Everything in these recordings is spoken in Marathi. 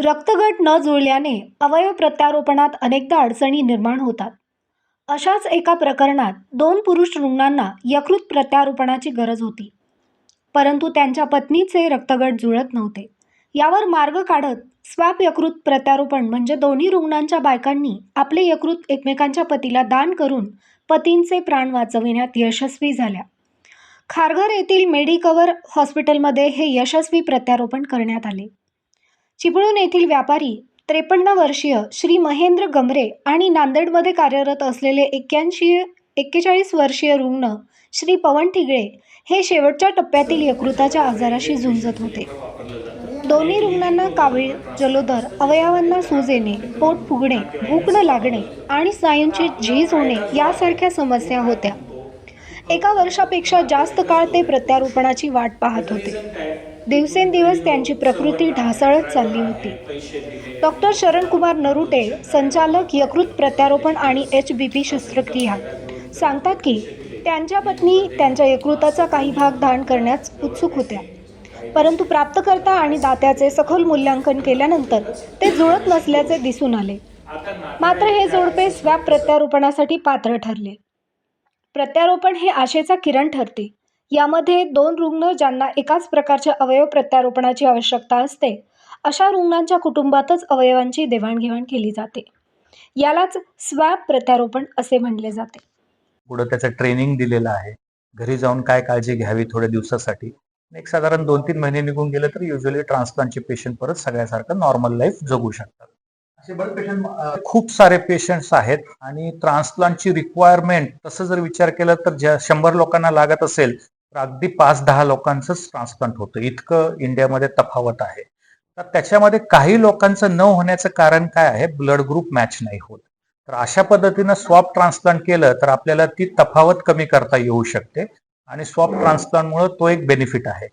रक्तगट न जुळल्याने अवयव प्रत्यारोपणात अनेकदा अडचणी निर्माण होतात. अशाच एका प्रकरणात दोन पुरुष रुग्णांना यकृत प्रत्यारोपणाची गरज होती. परंतु त्यांच्या पत्नीचे रक्तगट जुळत नव्हते. यावर मार्ग काढत स्वॅप यकृत प्रत्यारोपण म्हणजे दोन्ही रुग्णांच्या बायकांनी आपले यकृत एकमेकांच्या पतीला दान करून पतींचे प्राण वाचविण्यात यशस्वी झाल्या. खारघर येथील मेडिकवर हॉस्पिटलमध्ये हे यशस्वी प्रत्यारोपण करण्यात आले. चिपळूण येथील व्यापारी त्रेपन्न वर्षीय श्री महेंद्र गमरे आणि नांदेडमध्ये कार्यरत असलेले एक्क्याऐंशी एक्केचाळीस वर्षीय रुग्ण श्री पवन ठिगळे हे शेवटच्या टप्प्यातील यकृताच्या आजाराशी झुंजत होते. दोन्ही रुग्णांना कावीळ जलोदर अवयवांना सूज येणे पोट फुगणे भूक न लागणे आणि स्नायूंची झीज होणे यासारख्या समस्या होत्या. एका वर्षापेक्षा जास्त काळ ते प्रत्यारोपणाची वाट पाहत होते. दिवसेंदिवस त्यांची प्रकृती ढासळत चालली होती. डॉक्टर शरणकुमार नरुटे संचालक यकृत प्रत्यारोपण आणि एच बी पी शस्त्रक्रिया सांगतात की त्यांच्या पत्नी त्यांच्या यकृताचा काही भाग दान करण्यास उत्सुक होत्या. परंतु प्राप्तकर्ता आणि दात्याचे सखोल मूल्यांकन केल्यानंतर ते जुळत नसल्याचे दिसून आले. मात्र हे जोडपे स्वॅप प्रत्यारोपणासाठी पात्र ठरले. प्रत्यारोपण हे आशेचा किरण ठरते. यामध्ये दोन रुग्ण ज्यांना एकाच प्रकारच्या अवयव प्रत्यारोपणाची आवश्यकता असते अशा रुग्णांच्या कुटुंबातच अवयवांची देवाणघेवाण केली जाते. यालाच स्वॅप प्रत्यारोपण असे म्हणले जाते. पुढं त्याचं ट्रेनिंग दिलेलं आहे. घरी जाऊन काय काळजी घ्यावी थोड्या दिवसासाठी. एक साधारण दोन तीन महिने निघून गेले तर युजली ट्रान्सप्लांटचे पेशंट परत सगळ्यासारखं नॉर्मल लाईफ जगू शकतात. असे बरेच पेशंट खूप सारे पेशंट्स आहेत आणि ट्रान्सप्लांटची रिक्वायरमेंट तसं जर विचार केला तर ज्या शंभर लोकांना लागत असेल अगदी पाच दहा लोकांचंच ट्रान्सप्लांट होतं. इतकं इंडियामध्ये तफावत आहे. तर त्याच्यामध्ये काही लोकांचं न होण्याचं कारण काय आहे? ब्लड ग्रुप मॅच नाही होत. तर अशा पद्धतीनं स्वॉप ट्रान्सप्लांट केलं तर आपल्याला ती तफावत कमी करता येऊ शकते आणि स्वॉप ट्रान्सप्लांटमुळे तो एक बेनिफिट आहे.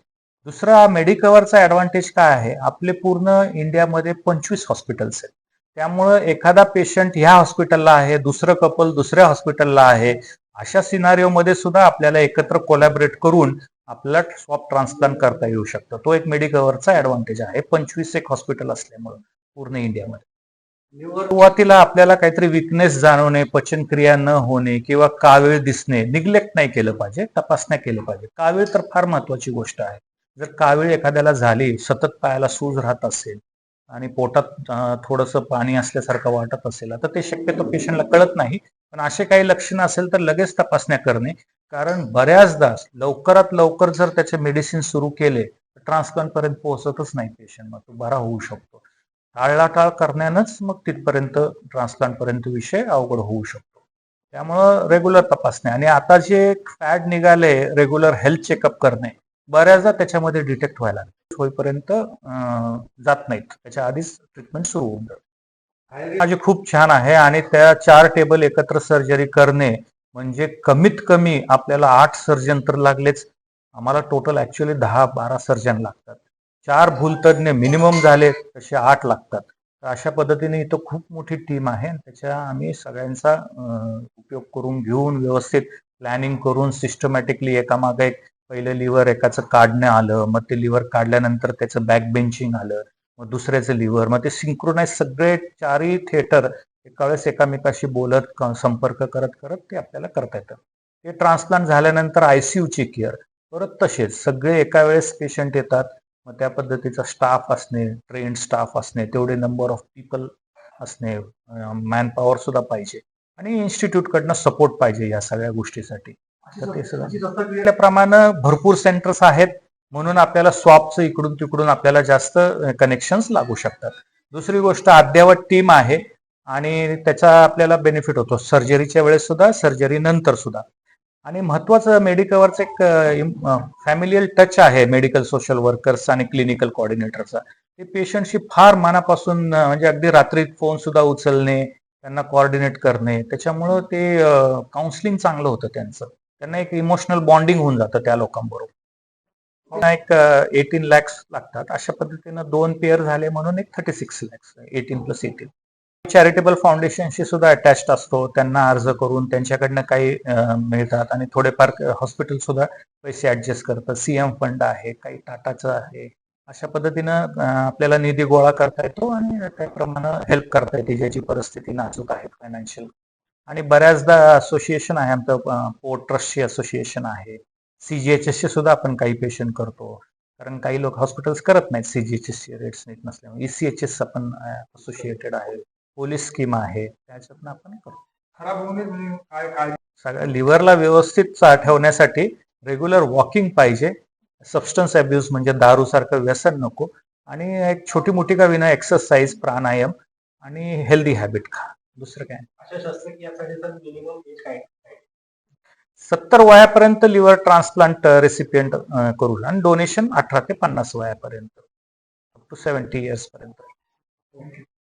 दुसरा मेडिकवरचा ऍडव्हान्टेज काय आहे? आपले पूर्ण इंडियामध्ये पंचवीस हॉस्पिटल्स आहेत. त्यामुळं एखादा पेशंट ह्या हॉस्पिटलला आहे दुसरं कपल दुसऱ्या हॉस्पिटलला आहे अशा सिनारिओमध्ये सुद्धा आपल्याला एकत्र कोलॅबरेट करून आपल्याला स्वॉप ट्रान्सप्लांट करता येऊ शकतं. तो एक मेडिकवरचा ऍडव्हान्टेज आहे. पंचवीस एक हॉस्पिटल असल्यामुळं पूर्ण इंडियामध्ये. सुरुवातीला आपल्याला काहीतरी विकनेस जाणवणे पचनक्रिया न होणे किंवा कावीळ दिसणे निग्लेक्ट नाही केलं पाहिजे तपासण्या केलं पाहिजे. कावीळ तर फार महत्वाची गोष्ट आहे. जर कावीळ एखाद्याला झाली सतत पायाला सूज राहत असेल आणि पोटात थोडंसं पाणी असल्यासारखं वाटत असेल तर ते शक्यतो पेशंटला कळत नाही. पण असे काही लक्षणं असेल तर लगेच तपासण्या करणे. कारण बऱ्याचदा लवकरात लवकर जर त्याचे मेडिसिन सुरू केले तर ट्रान्सप्लांट पर्यंत पोहोचतच नाही पेशंट मग तो बरा होऊ शकतो. टाळलाटाळ करण्यानंच मग तिथपर्यंत ट्रान्सप्लांट पर्यंत विषय अवघड होऊ शकतो. त्यामुळं रेग्युलर तपासणे. आणि आता जे फॅड निघाले रेग्युलर हेल्थ चेकअप करणे बऱ्याचदा त्याच्यामध्ये डिटेक्ट व्हायला होईपर्यंत जात नाहीत. त्याच्या आधीच ट्रीटमेंट सुरू होऊन जाते. माझी खूप छान आहे आणि त्या चार टेबल एकत्र सर्जरी करणे म्हणजे कमीत कमी आपल्याला आठ सर्जन तर लागलेच. आम्हाला टोटल ऍक्च्युअली दहा बारा सर्जन लागतात. चार भूलतज्ञ मिनिमम झाले तसे आठ लागतात. तर अशा पद्धतीने इथं खूप मोठी टीम आहे त्याच्या आम्ही सगळ्यांचा उपयोग करून घेऊन व्यवस्थित प्लॅनिंग करून सिस्टमॅटिकली एकामागे एक पहिलं लिव्हर एकाचं काढणं आलं मग ते लिव्हर काढल्यानंतर त्याचं बॅक बेंचिंग आलं. मग दुसऱ्याचं लिव्हर मग ते सिंक्रोनाइज सगळे चारही थिएटर एका वेळेस एकामेकाशी बोलत संपर्क करत करत ते आपल्याला करता येतं. ते ट्रान्सप्लांट झाल्यानंतर आयसीयूची केअर परत तसेच सगळे एका वेळेस पेशंट येतात. मग त्या पद्धतीचा स्टाफ असणे ट्रेन स्टाफ असणे तेवढे नंबर ऑफ पीपल असणे मॅन पॉवर सुद्धा पाहिजे. आणि इन्स्टिट्यूट कडनं सपोर्ट पाहिजे या सगळ्या गोष्टीसाठी. ते सगळं. प्रमाणे भरपूर सेंटर्स आहेत. म्हणून आपल्याला स्वॉपचं इकडून तिकडून आपल्याला जास्त कनेक्शन्स लागू शकतात. दुसरी गोष्ट अद्यावत टीम आहे आणि त्याचा आपल्याला बेनिफिट होतो. सर्जरीच्या वेळेस सुद्धा सर्जरी नंतर सुद्धा. आणि महत्वाचं मेडिकवरचं एक फॅमिलियल टच आहे मेडिकल सोशल वर्कर्स आणि क्लिनिकल कोऑर्डिनेटरचा ते पेशंटशी फार मनापासून म्हणजे अगदी रात्री फोन सुद्धा उचलणे त्यांना कोऑर्डिनेट करणे त्याच्यामुळं ते काउन्सिलिंग चांगलं होतं त्यांचं. त्यांना एक इमोशनल बॉन्डिंग होऊन जातं त्या लोकांबरोबर. एक एटीन लॅक्स लागतात. अशा पद्धतीनं दोन पेअर झाले म्हणून एक thirty six lakhs eighteen plus eighteen charitable फाउंडेशनशी सुद्धा अटॅच्ड असतो. त्यांना अर्ज करून त्यांच्याकडनं काही मिळतात आणि थोडेफार हॉस्पिटल सुद्धा पैसे ऍडजस्ट करतात. सीएम फंड आहे काही टाटाचं आहे. अशा पद्धतीनं आपल्याला निधी गोळा करता येतो आणि त्याप्रमाणे हेल्प करता येते ज्याची परिस्थिती नाजूक आहे फायनान्शियल आणि बऱ्याचदा असोसिएशन आहे आमचं पोर्ट ट्रस्टची असोसिएशन आहे. सीजीएचएस चे सुद्धा आपण काही पेशंट करतो. कारण काही लोक हॉस्पिटल्स करत नाहीत सीजीएचएस चे रेट्स नीट नसल्यामुळे. ईसीएचएस आपण असोसिएटेड आहे. पोलीस स्कीम आहे. त्याच्यातनं आपण करतो. खराब म्हणून काय काळजी सगळ्या लिव्हरला व्यवस्थित चा- ठेवण्यासाठी रेग्युलर वॉकिंग पाहिजे. सबस्टन्स अब्यूज म्हणजे दारू सारखं व्यसन नको. आणि एक छोटी मोठी का विना एक्सरसाइज प्राणायाम आणि हेल्दी हॅबिट खा. दुसरं काय अशा शस्त्रक्रियासाठी तर मिनिमम एज काय सत्तर वयापर्यंत लिव्हर ट्रान्सप्लांट रेसिपियंट करू आणि डोनेशन अठरा ते पन्नास वयापर्यंत. अप टू सेव्हन्टी इयर्स पर्यंत.